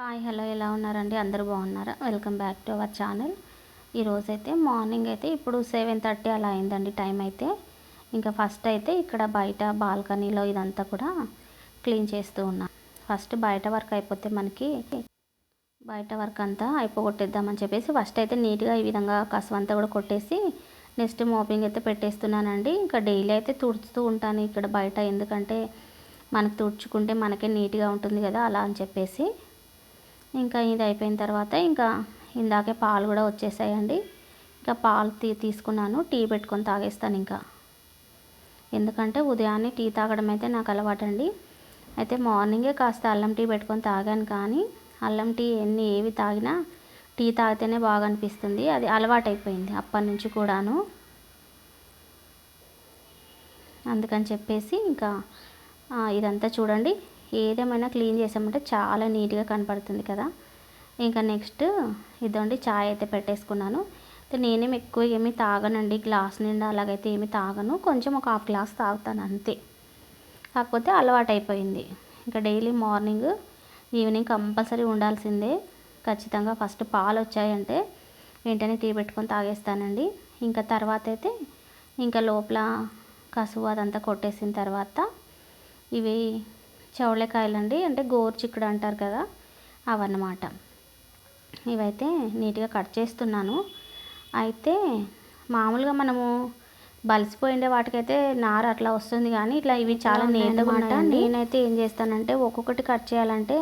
Hi hello ఎలా ఉన్నారండి? అందరూ బాగున్నారా? Welcome back to our channel. ఈరోజైతే మార్నింగ్ అయితే ఇప్పుడు సెవెన్ థర్టీ అలా అయిందండి టైం అయితే. ఇంకా ఫస్ట్ అయితే ఇక్కడ బయట బాల్కనీలో ఇదంతా కూడా క్లీన్ చేస్తూ ఉన్నా. ఫస్ట్ బయట వర్క్ అయిపోతే మనకి బయట వర్క్ అంతా అయిపోగొట్టేద్దామని చెప్పేసి ఫస్ట్ అయితే నీట్గా ఈ విధంగా కసవంతా కూడా కొట్టేసి నెక్స్ట్ మోపింగ్ అయితే పెట్టేస్తున్నానండి. ఇంకా డైలీ అయితే తుడుచుతూ ఉంటాను ఇక్కడ బయట ఎందుకంటే మనకు తుడుచుకుంటే మనకే నీట్గా ఉంటుంది కదా అలా అని చెప్పేసి. ఇంకా ఇది అయిపోయిన తర్వాత ఇంకా ఇందాకే పాలు కూడా వచ్చేసాయండి. ఇంకా పాలు తీ తీసుకున్నాను. టీ పెట్టుకొని తాగేస్తాను ఇంకా. ఎందుకంటే ఉదయాన్నే టీ తాగడం అయితే నాకు అలవాటండి. అయితే మార్నింగే కాస్త అల్లం టీ పెట్టుకొని తాగాను కానీ అల్లం టీ ఎన్ని ఏవి తాగినా టీ తాగితేనే బాగా అనిపిస్తుంది. అది అలవాటైపోయింది అప్పటి నుంచి కూడాను. అందుకని చెప్పేసి ఇంకా ఇదంతా చూడండి. ఏదేమైనా క్లీన్ చేసామంటే చాలా నీట్గా కనపడుతుంది కదా. ఇంకా నెక్స్ట్ ఇదండి చాయ్ అయితే పెట్టేసుకున్నాను. నేనేమి ఎక్కువ ఏమీ తాగనండి. గ్లాస్ నిండా అలాగైతే ఏమి తాగను. కొంచెం ఒక హాఫ్ గ్లాస్ తాగుతాను అంతే. కాకపోతే అలవాటు అయిపోయింది ఇంకా డైలీ మార్నింగ్ ఈవినింగ్ కంపల్సరీ ఉండాల్సిందే. ఖచ్చితంగా ఫస్ట్ పాలు వచ్చాయంటే వెంటనే టీ పెట్టుకొని తాగేస్తానండి. ఇంకా తర్వాత అయితే ఇంకా లోపల కసువు అదంతా కొట్టేసిన తర్వాత ఇవి చౌళకాయలండి అంటే గోరుచిక్కుడు అంటారు కదా అవన్నమాట. ఇవైతే నీట్గా కట్ చేస్తున్నాను. అయితే మామూలుగా మనము బలిసిపోయిండే వాటికైతే నార అట్లా వస్తుంది కానీ ఇట్లా ఇవి చాలా ఉంటాయి. నేనైతే ఏం చేస్తానంటే ఒక్కొక్కటి కట్ చేయాలంటే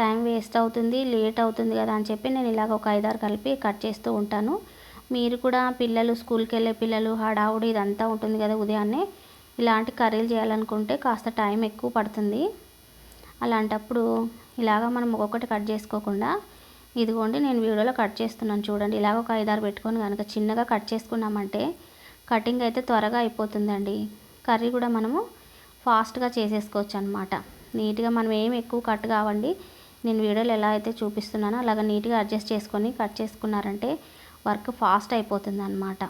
టైం వేస్ట్ అవుతుంది లేట్ అవుతుంది కదా అని చెప్పి నేను ఇలాగ ఒక ఐదారు కలిపి కట్ చేస్తూ ఉంటాను. మీరు కూడా పిల్లలు స్కూల్కి వెళ్ళే పిల్లలు హడావుడి ఇదంతా ఉంటుంది కదా ఉదయాన్నే ఇలాంటి కర్రీలు చేయాలనుకుంటే కాస్త టైం ఎక్కువ పడుతుంది. అలాంటప్పుడు ఇలాగ మనం ఒక్కొక్కటి కట్ చేసుకోకుండా ఇదిగోండి నేను వీడియోలో కట్ చేస్తున్నాను చూడండి ఇలాగ ఒక ఐదారు పెట్టుకొని కనుక చిన్నగా కట్ చేసుకున్నామంటే కటింగ్ అయితే త్వరగా అయిపోతుందండి. కర్రీ కూడా మనము ఫాస్ట్గా చేసేసుకోవచ్చు అనమాట నీట్గా మనం ఏం ఎక్కువ కట్ కావండి. నేను వీడియోలో ఎలా అయితే చూపిస్తున్నానో అలాగ నీట్గా అడ్జస్ట్ చేసుకొని కట్ చేసుకున్నారంటే వర్క్ ఫాస్ట్ అయిపోతుంది అనమాట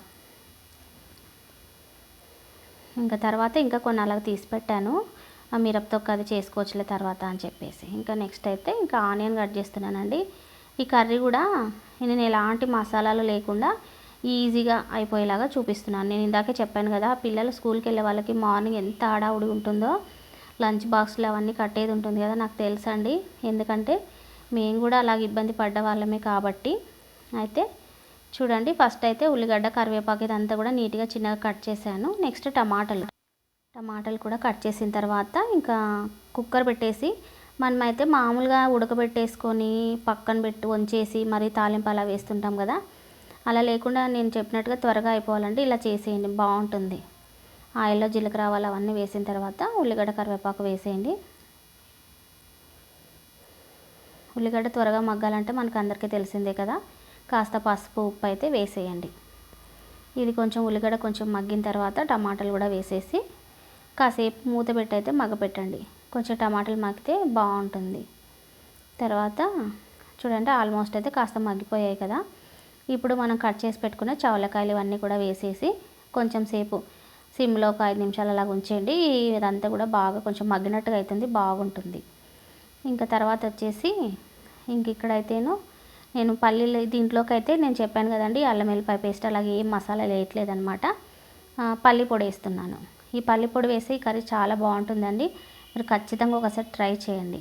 ఇంకా తర్వాత ఇంకా కొన్ని అలాగ తీసి పెట్టాను. మిరపతొక్క అది చేసుకోవచ్చులే తర్వాత అని చెప్పేసి. ఇంకా నెక్స్ట్ అయితే ఇంకా ఆనియన్ కట్ చేస్తున్నానండి. ఈ కర్రీ కూడా నేను ఎలాంటి మసాలాలు లేకుండా ఈజీగా అయిపోయేలాగా చూపిస్తున్నాను. నేను ఇందాకే చెప్పాను కదా పిల్లలు స్కూల్కి వెళ్ళే వాళ్ళకి మార్నింగ్ ఎంత ఆడావుడి ఉంటుందో లంచ్ బాక్స్లు అవన్నీ కట్టేది ఉంటుంది కదా నాకు తెలుసండి. ఎందుకంటే మేము కూడా అలాగ ఇబ్బంది పడ్డ వాళ్ళమే కాబట్టి. అయితే చూడండి ఫస్ట్ అయితే ఉల్లిగడ్డ కరివేపాకు ఇదంతా కూడా నీట్గా చిన్నగా కట్ చేశాను. నెక్స్ట్ టమాటాలు. టమాటాలు కూడా కట్ చేసిన తర్వాత ఇంకా కుక్కర్ పెట్టేసి మనమైతే మామూలుగా ఉడకబెట్టేసుకొని పక్కన పెట్టి వంచేసి మరీ తాలింపు అలా వేస్తుంటాం కదా. అలా లేకుండా నేను చెప్పినట్టుగా త్వరగా అయిపోవాలంటే ఇలా చేసేయండి బాగుంటుంది. ఆయిల్లో జీలకర్ర ఆవాలు అవన్నీ వేసిన తర్వాత ఉల్లిగడ్డ కరివేపాకు వేసేయండి. ఉల్లిగడ్డ త్వరగా మగ్గాలంటే మనకు అందరికీ తెలిసిందే కదా. కాస్త పసుపు ఉప్పు అయితే వేసేయండి. ఇది కొంచెం ఉల్లిగడ్డ కొంచెం మగ్గిన తర్వాత టమాటాలు కూడా వేసేసి కాసేపు మూత పెట్టి అయితే మగ్గపెట్టండి. కొంచెం టమాటాలు మగ్గితే బాగుంటుంది. తర్వాత చూడండి ఆల్మోస్ట్ అయితే కాస్త మగ్గిపోయాయి కదా. ఇప్పుడు మనం కట్ చేసి పెట్టుకున్న చవలకాయలు ఇవన్నీ కూడా వేసేసి కొంచెం సేపు సిమ్లో ఒక ఐదు నిమిషాలు అలా ఉంచేయండి. ఇదంతా కూడా బాగా కొంచెం మగ్గినట్టుగా అవుతుంది బాగుంటుంది. ఇంకా తర్వాత వచ్చేసి ఇంక ఇక్కడైతేను నేను పల్లీలు దీంట్లోకి అయితే నేను చెప్పాను కదండి అల్లం వెల్లిపాయ పేస్ట్ అలాగే ఏం మసాలా వేయట్లేదనమాట పల్లి పొడి వేస్తున్నాను. ఈ పల్లి పొడి వేసి కర్రీ చాలా బాగుంటుందండి. మీరు ఖచ్చితంగా ఒకసారి ట్రై చేయండి.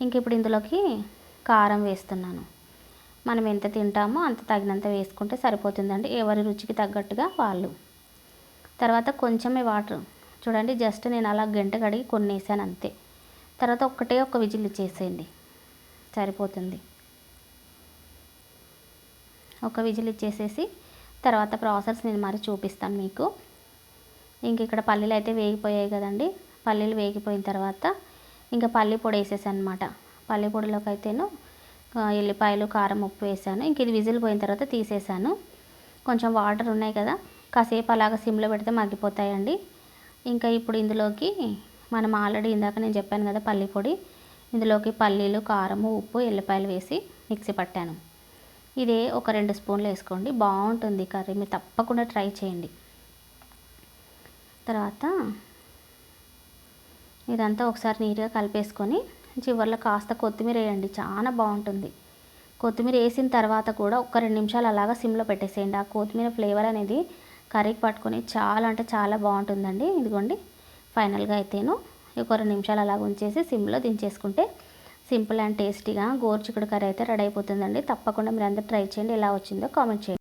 ఇంక ఇప్పుడు ఇందులోకి కారం వేస్తున్నాను. మనం ఎంత తింటామో అంత తగినంత వేసుకుంటే సరిపోతుందండి. ఎవరి రుచికి తగ్గట్టుగా వాళ్ళు. తర్వాత కొంచెమే వాటర్. చూడండి జస్ట్ నేను అలా గంట కడిగి కొన్ని వేసాను అంతే. తర్వాత ఒక్కటే ఒక విజిల్ ఇచ్చేసేయండి. సరిపోతుంది. ఒక విజిల్ ఇచ్చేసేసి తర్వాత ప్రాసెస్ నేను మరి చూపిస్తాను మీకు. ఇంక ఇక్కడ పల్లీలు అయితే వేగిపోయాయి కదండి. పల్లీలు వేగిపోయిన తర్వాత ఇంకా పల్లీపొడి వేసేసాను అనమాట పల్లి పొడిలోకి అయితేను ఎల్లిపాయలు కారం ఉప్పు వేసాను. ఇంక ఇది విజిల్ పోయిన తర్వాత తీసేసాను. కొంచెం వాటర్ ఉన్నాయి కదా కాసేపు అలాగ సిమ్లో పెడితే మగ్గిపోతాయండి. ఇంకా ఇప్పుడు ఇందులోకి మనం ఆల్రెడీ ఇందాక నేను చెప్పాను కదా పల్లి పొడి. ఇందులోకి పల్లీలు కారము ఉప్పు ఎల్లిపాయలు వేసి మిక్సీ పట్టాను. ఇదే ఒక రెండు స్పూన్లు వేసుకోండి. బాగుంటుంది కర్రీ. మీరు తప్పకుండా ట్రై చేయండి. తర్వాత ఇదంతా ఒకసారి నీట్గా కలిపేసుకొని చివరిలో కాస్త కొత్తిమీర వేయండి. చాలా బాగుంటుంది. కొత్తిమీర వేసిన తర్వాత కూడా ఒక రెండు నిమిషాలు అలాగా సిమ్లో పెట్టేసేయండి. ఆ కొత్తిమీర ఫ్లేవర్ అనేది కర్రీకి పట్టుకొని చాలా అంటే చాలా బాగుంటుందండి. ఇదిగోండి ఫైనల్గా అయితేను ఒక రెండు నిమిషాలు అలాగ ఉంచేసి సిమ్లో దించేసుకుంటే సింపుల్ అండ్ టేస్టీగా గోరుచిక్కుడు కర్రీ అయితే రెడీ అయిపోతుందండి. తప్పకుండా మీరు అందరూ ట్రై చేయండి. ఎలా వచ్చిందో కామెంట్ చేయండి.